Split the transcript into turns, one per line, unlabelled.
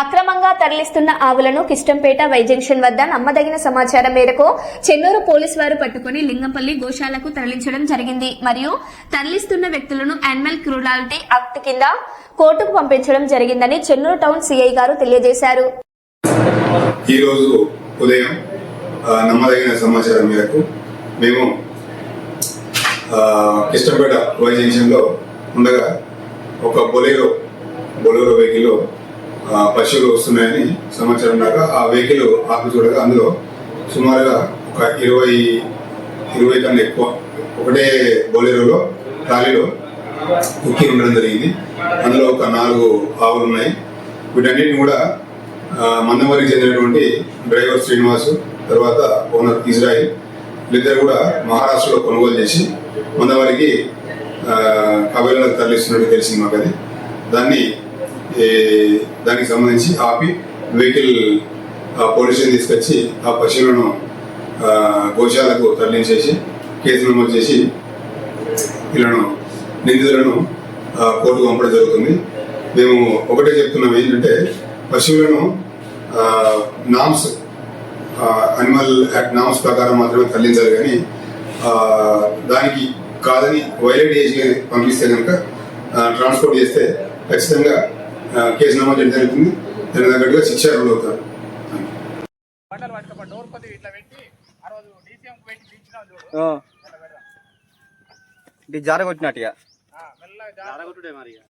అక్రమంగా తరలిస్తున్న ఆవులను కిష్టంపేట వైజంక్షన్ వద్ద నమ్మదగిన సమాచారం మేరకు చెన్నూరు పోలీస్ వారు పట్టుకుని లింగంపల్లి గోశాలకు తరలించడం జరిగింది. మరియు తరలిస్తున్న వ్యక్తులను యానిమల్ క్రూరాలిటీ యాక్ట్ కింద కోర్టుకు పంపించడం జరిగిందని చెన్నూరు టౌన్ సిఐ గారు తెలియజేశారు.
ఈరోజు ఉదయం నమ్మదగిన సమాచారం మేరకు మేము కిష్టంపేట వై జంక్షన్లో ఉండగా ఒక బొలేరో బొలేరో వెహికల్ పశువులు వస్తున్నాయని సమాచారం దాకా ఆ వెహికల్ ఆపి చూడగా అందులో సుమారుగా ఒక ఇరవై ఇరవై కన్నా ఎక్కువ ఒకటే బొలేరోలో ట్రాలీలో ఉక్కి ఉండడం జరిగింది. అందులో ఒక నాలుగు ఆవులు ఉన్నాయి. వీటన్నిటిని కూడా ఆ, మందమరికి చెందినటువంటి డ్రైవర్ శ్రీనివాస్ తర్వాత ఓనర్ ఇజ్రాయిల్ వీళ్ళిద్దరు కూడా మహారాష్ట్రలో కొనుగోలు చేసి మందమరికి కబేలకు తరలిస్తున్నట్టు తెలిసింది మాకు అది దాన్ని దానికి సంబంధించి ఆపి వెహికల్ పోలీస్ తీసుకొచ్చి ఆ పశువులను గోశాలకు తరలించేసి కేసు నమోదు చేసి వీళ్ళను నిందితులను ఆ, కోర్టుకు పంపడం జరుగుతుంది. మేము ఒకటే చెప్తున్నాం ఏంటంటే పశువులను నామ్స్ అనిమల్ యాక్ట్ నామ్స్ ప్రకారం మాత్రమే తరలించాలి కానీ దానికి కాదని వైలెట్ చేసి పంపిస్తే కనుక ట్రాన్స్పోర్ట్ చేస్తే ఖచ్చితంగా కేసు నమోదు చేయడం జరుగుతుంది. దానికి తగ్గట్టుగా శిక్ష అవుతారు.
బండలు పట్టుకపో డోర్ కొద్దిగా ఇట్లా పెట్టి ఆ రోజు డీసీఎం పెట్టి దించినాం చూడు.
ఆ,
అట్లా పెడదాం.
ఇది జారగొట్టినట్టుగా.
ఆ, మెల్లగా జాగ్రత్త.